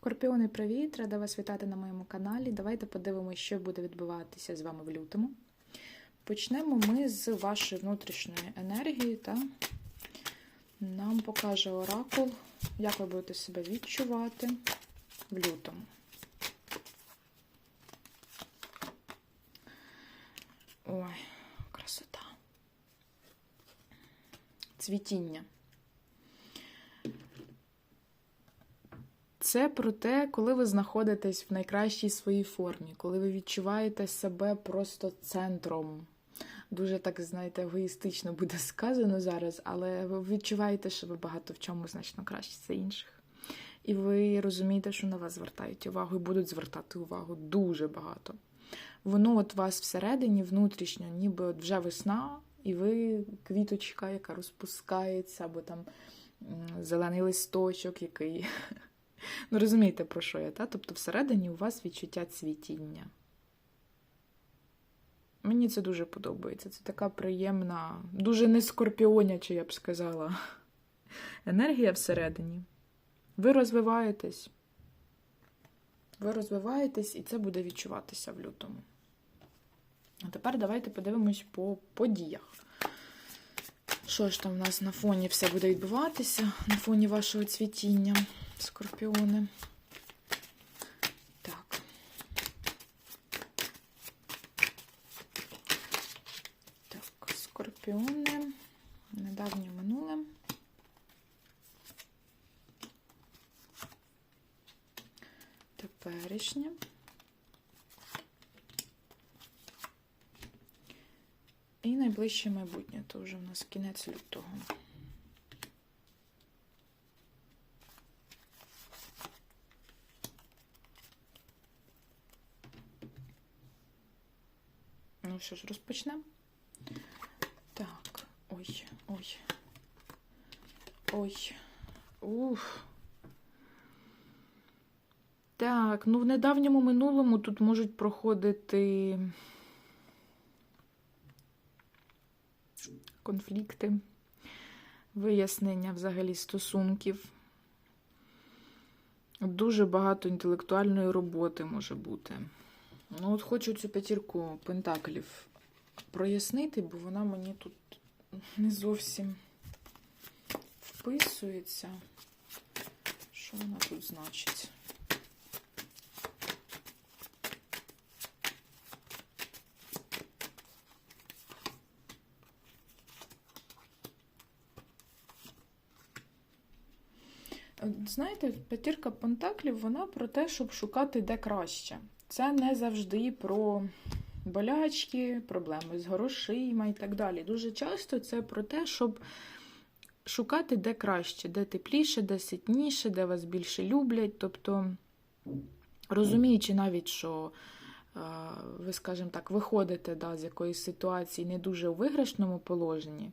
Скорпіони, привіт! Рада вас вітати на моєму каналі. Давайте подивимося, що буде відбуватися з вами в лютому. Почнемо ми з вашої внутрішньої енергії. Та Нам покаже оракул, як ви будете себе відчувати в лютому. Ой, красота. Цвітіння. Це про те, коли ви знаходитесь в найкращій своїй формі, коли ви відчуваєте себе просто центром. Дуже так, знаєте, егоїстично буде сказано зараз, але ви відчуваєте, що ви багато в чому значно краще за інших. І ви розумієте, що на вас звертають увагу і будуть звертати увагу дуже багато. Воно от вас всередині, внутрішньо, ніби от вже весна, і ви квіточка, яка розпускається, або там зелений листочок, який. Ну, розумієте, про що я, та? Тобто всередині у вас відчуття цвітіння. Мені це дуже подобається. Це така приємна, дуже не скорпіоняча, я б сказала, енергія всередині. Ви розвиваєтесь. Ви розвиваєтесь, і це буде відчуватися в лютому. А тепер давайте подивимось по подіях. Що ж там у нас на фоні все буде відбуватися, на фоні вашого цвітіння, скорпіони. Так. Так, скорпіони. Недавнє минуле. Теперішнє. І найближче майбутнє, то вже в нас кінець лютого. Що ж, розпочнемо. Так, ой, ой. Ой. Ух. Так, ну в недавньому минулому тут можуть проходити конфлікти, вияснення взагалі стосунків. Дуже багато інтелектуальної роботи може бути. Ну, от хочу цю п'ятірку пентаклів прояснити, бо вона мені тут не зовсім вписується. Що вона тут значить? Знаєте, п'ятірка пентаклів, вона про те, щоб шукати де краще. Це не завжди про болячки, проблеми з грошима і так далі. Дуже часто це про те, щоб шукати де краще, де тепліше, де ситніше, де вас більше люблять. Тобто, розуміючи навіть, що ви, скажімо так, виходите да, з якоїсь ситуації не дуже у виграшному положенні,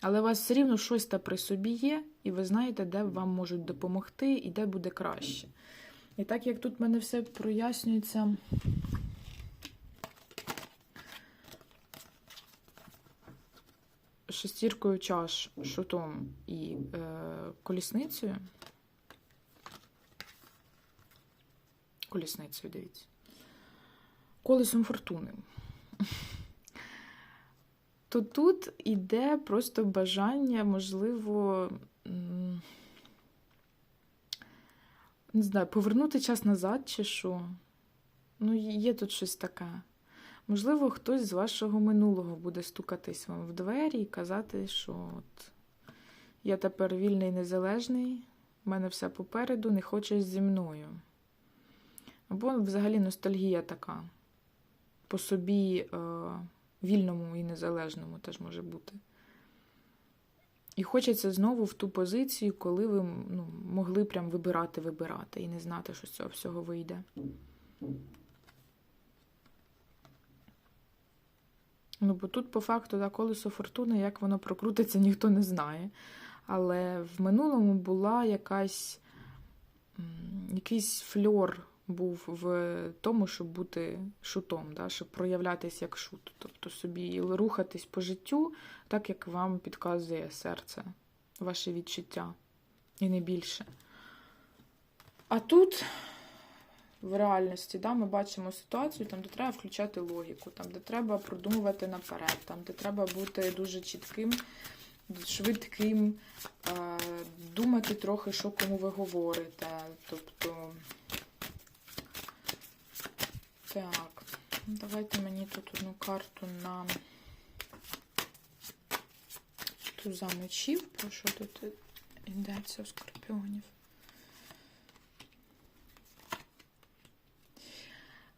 але у вас все рівно щось та при собі є, і ви знаєте, де вам можуть допомогти і де буде краще. І так як тут в мене все прояснюється. Шестіркою чаш, шутом і е, колісницею. Колісницею, дивіться. Колесом фортуни. То тут іде просто бажання, можливо, не знаю, повернути час назад чи що. Ну, є тут щось таке. Можливо, хтось з вашого минулого буде стукатись вам в двері і казати, що от я тепер вільний незалежний, в мене все попереду, не хочеш зі мною. Або взагалі ностальгія така. По собі е, вільному і незалежному теж може бути. І хочеться знову в ту позицію, коли ви ну, могли прям вибирати, вибирати і не знати, що з цього всього вийде. Ну, бо тут, по факту, да, колесо фортуни, як воно прокрутиться, ніхто не знає. Але в минулому була якась якийсь фльор був в тому, щоб бути шутом, да, щоб проявлятися як шут. Тобто собі рухатись по життю, так як вам підказує серце, ваше відчуття. І не більше. А тут в реальності. Да? Ми бачимо ситуацію, там, де треба включати логіку, там, де треба продумувати наперед, там, де треба бути дуже чітким, швидким, е, думати трохи, що кому ви говорите. Тобто. Так, давайте мені тут одну карту на туза мечів. Про що тут йдеться у скорпіонів?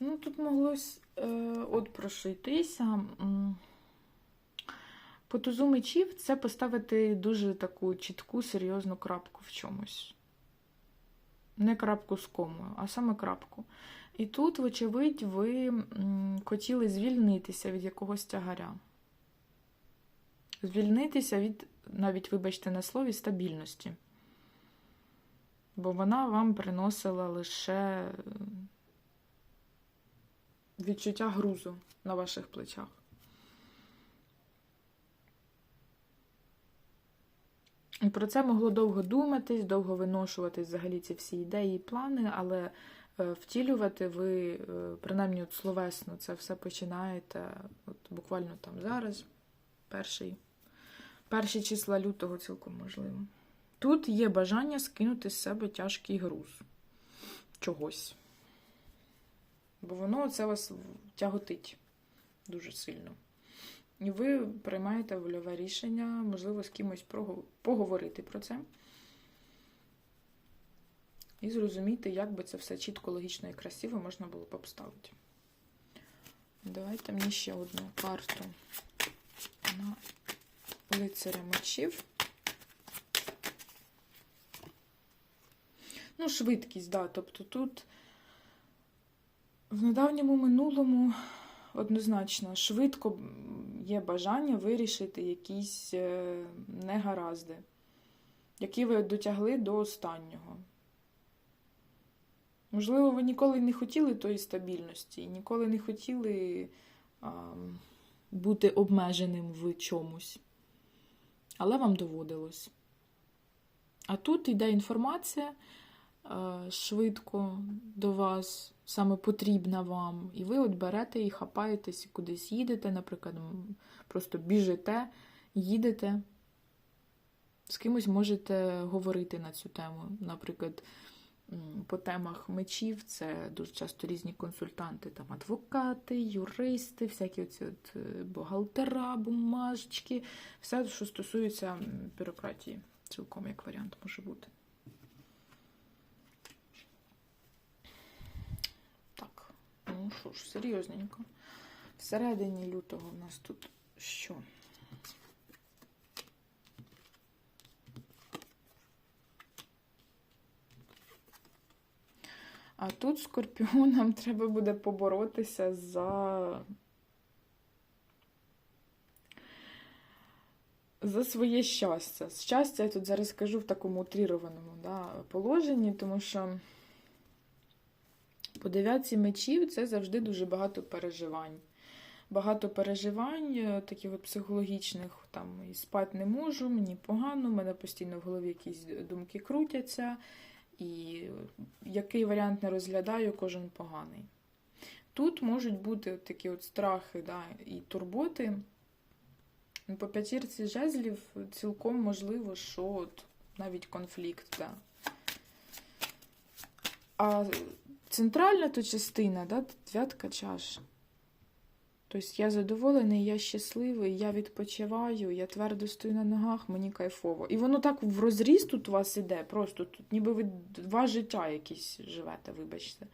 Ну, тут могло е, от про що йтися. М, По тузу мечів це поставити дуже таку чітку, серйозну крапку в чомусь. Не крапку з комою, а саме крапку. І тут, вочевидь, ви хотіли звільнитися від якогось тягаря. Звільнитися від, навіть, вибачте, на слові, стабільності. Бо вона вам приносила лише відчуття грузу на ваших плечах. І про це могло довго думатись, довго виношуватись взагалі ці всі ідеї і плани, але втілювати ви, е, принаймні от словесно, це все починаєте от буквально там зараз, перший, перші числа лютого цілком можливо. Тут є бажання скинути з себе тяжкий груз чогось. Бо воно це вас тяготить дуже сильно. І ви приймаєте вольове рішення, можливо, з кимось поговорити про це. І зрозуміти, як би це все чітко, логічно і красиво можна було б обставити. Давайте мені ще одну карту на лицаря мечів. Ну, швидкість, да. Тобто тут в недавньому минулому однозначно швидко є бажання вирішити якісь е, негаразди, які ви дотягли до останнього. Можливо, ви ніколи не хотіли тої стабільності, ніколи не хотіли а, бути обмеженим в чомусь. Але вам доводилось. А тут йде інформація е, швидко до вас, саме потрібна вам, і ви от берете і хапаєтесь і кудись їдете, наприклад, просто біжите, їдете. З кимось можете говорити на цю тему. Наприклад, по темах мечів це дуже часто різні консультанти, там адвокати, юристи, всякі оці от е, бухгалтера, бумажечки, все, що стосується бюрократії, цілком як варіант може бути. Так, ну що ж, серйозненько. Всередині лютого в нас тут що? А тут скорпіонам треба буде поборотися за. За своє щастя. Щастя, я тут зараз кажу в такому утрірованому да, положенні, тому що по дев'ятці мечів це завжди дуже багато переживань. Багато переживань, е, таких от психологічних, там і спати не можу, мені погано, в мене постійно в голові якісь думки крутяться, і який варіант не розглядаю, кожен поганий. Тут можуть бути такі от страхи да, і турботи. Ну, По п'ятірці жезлів цілком можливо, що от навіть конфлікт. Да. А центральна то частина, да, дев'ятка чаш. Тобто я задоволений, я щасливий, я відпочиваю, я твердо стою на ногах, мені кайфово. І воно так в розріз тут у вас іде, просто тут ніби ви два життя якісь живете, вибачте.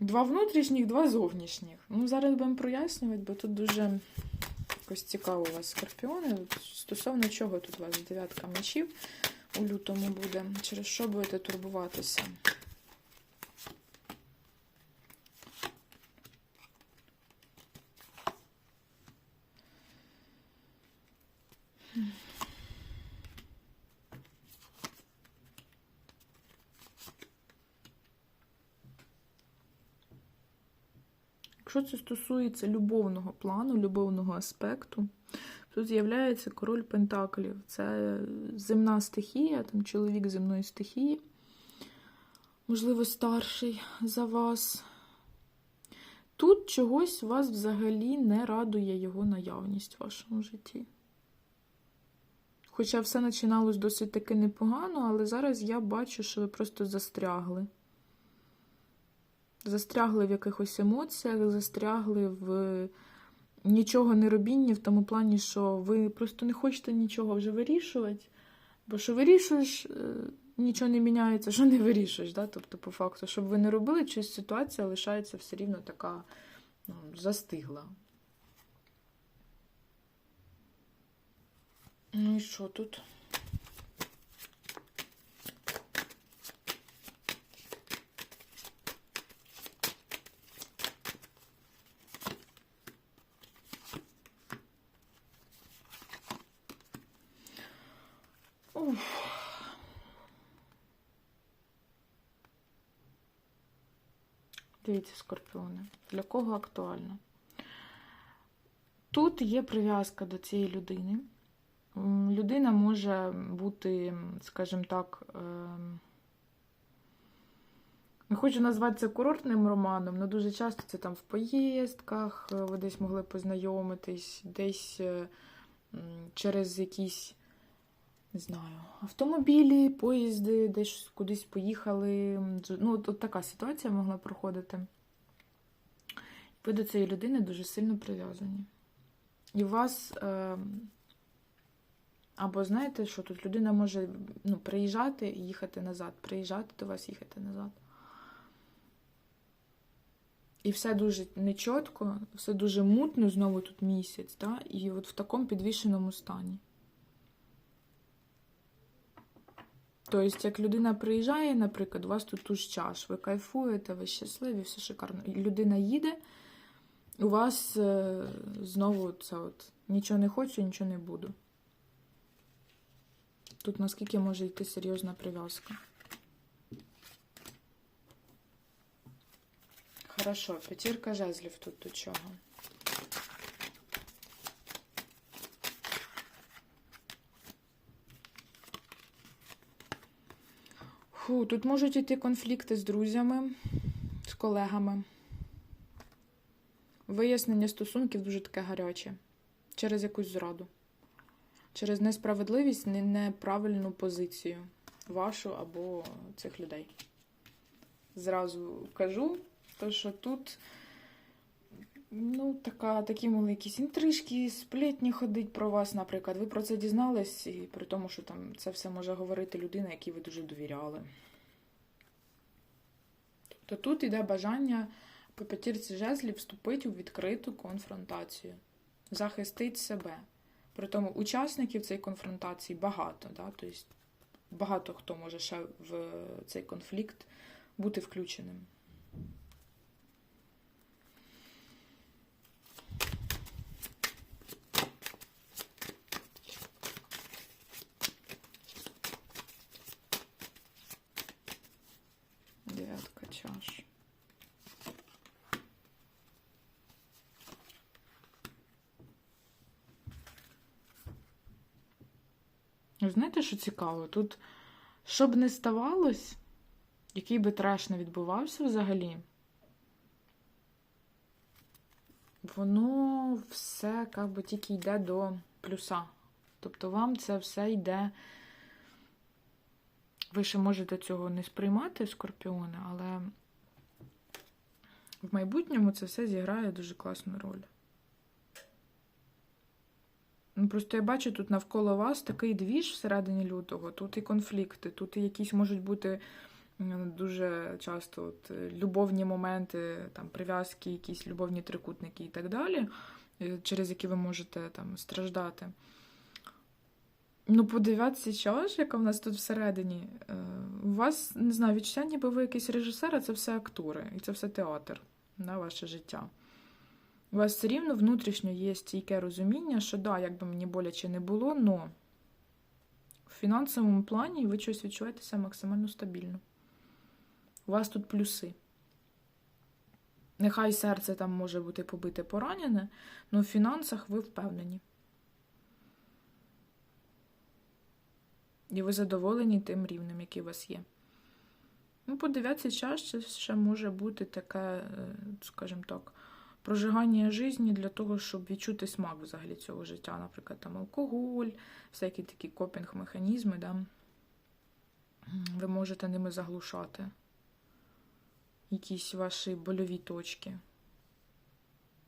Два внутрішніх, два зовнішніх. Ну, зараз будемо прояснювати, бо тут дуже якось цікаво у вас скорпіони. Стосовно чого тут у вас дев'ятка мечів у лютому буде, через що будете турбуватися? Якщо це стосується любовного плану, любовного аспекту, тут з'являється король Пентаклів. Це земна стихія, там чоловік земної стихії. можливо, старший за вас. Тут чогось вас взагалі не радує його наявність в вашому житті. Хоча все починалось досить таки непогано, але зараз я бачу, що ви просто застрягли. Застрягли в якихось емоціях, застрягли в нічого не робінні, в тому плані, що ви просто не хочете нічого вже вирішувати. Бо що вирішуєш, е, нічого не міняється, що не вирішуєш. Да? Тобто, по факту, щоб ви не робили, щось ситуація лишається все рівно така ну, застигла. Ну і що тут? Дивіться, скорпіони. Для кого актуально? Тут є прив'язка до цієї людини. Людина може бути, скажімо так, ем, не хочу назвати це курортним романом, але дуже часто це там в поїздках, е, ви десь могли познайомитись, десь е, через якісь, не знаю, автомобілі, поїзди, десь кудись поїхали. Ну, от, от така ситуація могла проходити. Ви до цієї людини дуже сильно прив'язані. І у вас. Е, або знаєте, що тут людина може ну, приїжджати і їхати назад, приїжджати до вас, їхати назад. І все дуже нечітко, все дуже мутно, знову тут місяць, да? і от в такому підвішеному стані. Тобто, як людина приїжджає, наприклад, у вас тут туж чаш, ви кайфуєте, ви щасливі, все шикарно. І людина їде, у вас е, знову це от нічого не хочу, нічого не буду. Тут наскільки може йти серйозна прив'язка. Хорошо, п'ятірка жезлів тут до чого. Фу, тут можуть іти конфлікти з друзями, з колегами. Вияснення стосунків дуже таке гаряче. Через якусь зраду. Через несправедливість, не- неправильну позицію вашу або цих людей. Зразу кажу, то що тут ну, така, такі могли якісь інтрижки, сплетні ходить про вас, наприклад. Ви про це дізнались, і при тому, що там це все може говорити людина, якій ви дуже довіряли. Тобто тут йде бажання по п'ятірці жезлів вступити у відкриту конфронтацію, захистити себе. При тому учасників цієї конфронтації багато, да? тобто багато хто може ще в цей конфлікт бути включеним. Дев'ятка чаш. Ви Знаєте, що цікаво? Тут, що б не ставалось, який би треш не відбувався взагалі, воно все як би, тільки йде до плюса. Тобто вам це все йде. Ви ще можете цього не сприймати, скорпіони, але в майбутньому це все зіграє дуже класну роль. Ну, просто я бачу тут навколо вас такий двіж всередині лютого. Тут і конфлікти, тут і якісь можуть бути дуже часто от, е, любовні моменти, там, прив'язки, якісь любовні трикутники і так далі, е, через які ви можете там страждати. Ну, подивіться, ж, яка в нас тут всередині. Е, У вас, не знаю, відчуття, ніби ви якийсь режисер, а це все актори, і це все театр на ваше життя. У вас все рівно внутрішньо є стійке розуміння, що да, як би мені боляче не було, но в фінансовому плані ви щось відчуваєтеся максимально стабільно. У вас тут плюси. Нехай серце там може бути побите поранене, але в фінансах ви впевнені. І ви задоволені тим рівнем, який у вас є. Ну, по дев'ятці чаш ще може бути таке, е, скажімо так, прожигання житті для того, щоб відчути смак взагалі цього життя. Наприклад, там алкоголь, всякі такі копінг-механізми, да? Ви можете ними заглушати якісь ваші больові точки.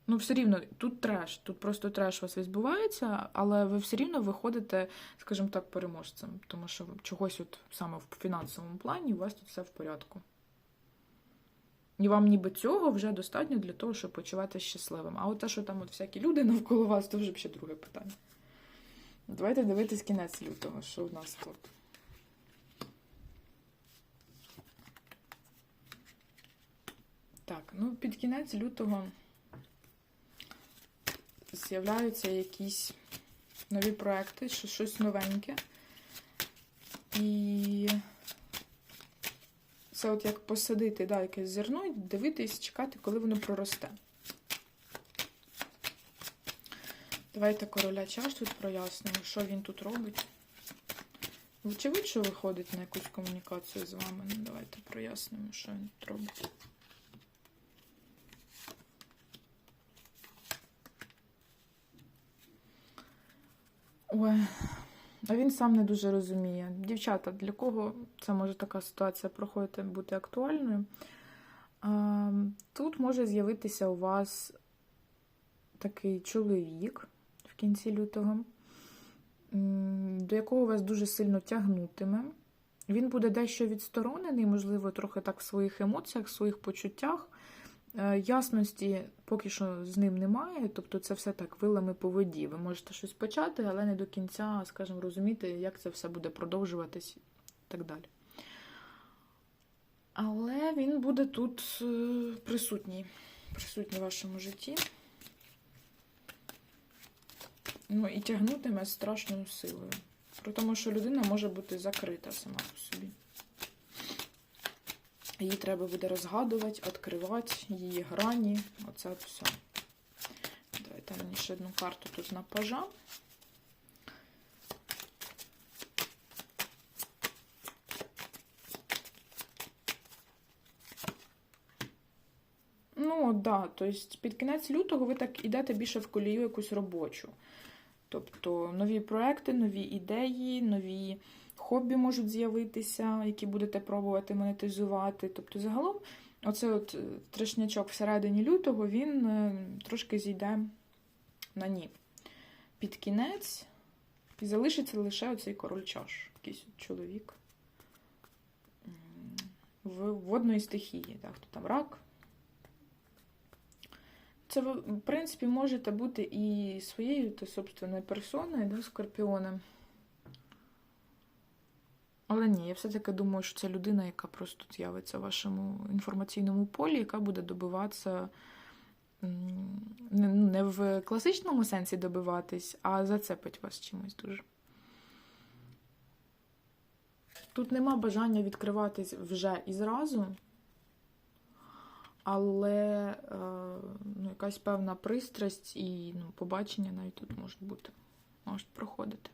Ну, все рівно, тут треш, тут просто треш у вас відбувається, але ви все рівно виходите, скажімо так, переможцем, тому що чогось от саме в фінансовому плані у вас тут все в порядку. І вам ніби цього вже достатньо для того, щоб почувати щасливим. А от те, що там от всякі люди навколо вас, то вже ще друге питання. Давайте дивитись кінець лютого, що в нас тут. Так, ну під кінець лютого з'являються якісь нові проекти, що щось новеньке. І це от як посадити да, якесь зерно і дивитись, чекати, коли воно проросте. Давайте короля чаш тут прояснимо, що він тут робить. Вочевидь, що виходить на якусь комунікацію з вами. Ну, давайте прояснимо, що він тут робить. Ой, а він сам не дуже розуміє. Дівчата, для кого це може така ситуація проходити бути актуальною? Тут може з'явитися у вас такий чоловік в кінці лютого, до якого вас дуже сильно тягнутиме. Він буде дещо відсторонений, можливо, трохи так в своїх емоціях, в своїх почуттях. Е, Ясності поки що з ним немає, тобто це все так вилами по воді. Ви можете щось почати, але не до кінця, скажімо, розуміти, як це все буде продовжуватись і так далі. Але він буде тут е, присутній, присутній в вашому житті. Ну і тягнутиме страшною силою. При тому, що людина може бути закрита сама по собі. Її треба буде розгадувати, відкривати, її грані. Оце все. Давайте мені ще одну карту тут на пажа. Ну, да, тобто під кінець лютого ви так ідете більше в колію якусь робочу. Тобто нові проекти, нові ідеї, нові хобі можуть з'явитися, які будете пробувати монетизувати. Тобто, загалом, оце от е, трешнячок всередині лютого, він е, трошки зійде на ні. Під кінець і залишиться лише оцей король чаш, якийсь чоловік в водної стихії. Так, хто там рак. Це в принципі, можете бути і своєю то, собственною персоною, да, скорпіоном. Але ні, я все-таки думаю, що це людина, яка просто з'явиться в вашому інформаційному полі, яка буде добиватися не, ну, в класичному сенсі добиватись, а зацепить вас чимось дуже. Тут нема бажання відкриватись вже і зразу, але е, ну, якась певна пристрасть і ну, побачення навіть тут можуть бути, можуть проходити.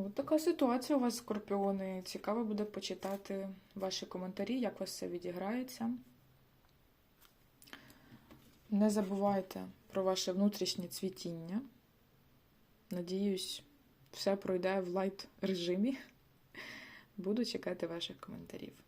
От така ситуація у вас, скорпіони. Цікаво буде почитати ваші коментарі, як у вас все відіграється. Не забувайте про ваше внутрішнє цвітіння. Надіюсь, все пройде в лайт режимі. Буду чекати ваших коментарів.